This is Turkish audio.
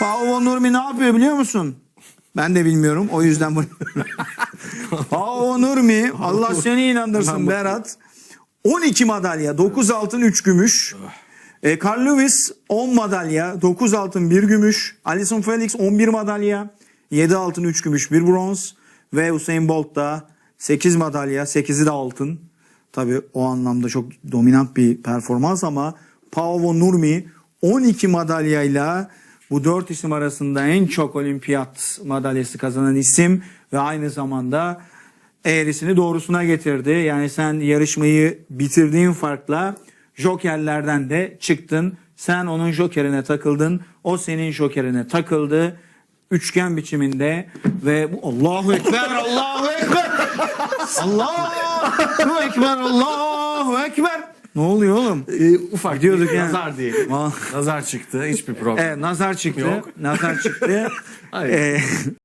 Paavo Nurmi ne yapıyor biliyor musun? Ben de bilmiyorum. O yüzden bunu. Paavo Nurmi Allah seni inandırsın Berat. 12 madalya, 9 altın, 3 gümüş. E, Carl Lewis 10 madalya, 9 altın, 1 gümüş. Alison Felix 11 madalya, 7 altın, 3 gümüş, 1 bronz. Ve Usain Bolt da 8 madalya, 8'i de altın. Tabii o anlamda çok dominant bir performans ama Paavo Nurmi 12 madalyayla bu 4 isim arasında en çok olimpiyat madalyası kazanan isim ve aynı zamanda eğrisini doğrusuna getirdi. Yani sen yarışmayı bitirdiğin farkla jokerlerden de çıktın. Sen onun jokerine takıldın. O senin jokerine takıldı. Üçgen biçiminde ve Allahu Ekber, Allahu Ekber. Allahu Ekber, Allahu Ekber. Ne oluyor oğlum? Ee, ufak Gidiyorduk bir yani. nazar diyelim. Nazar çıktı. Hiçbir problem. Evet, nazar çıktı. Yok. Nazar çıktı. Hayır. Ee,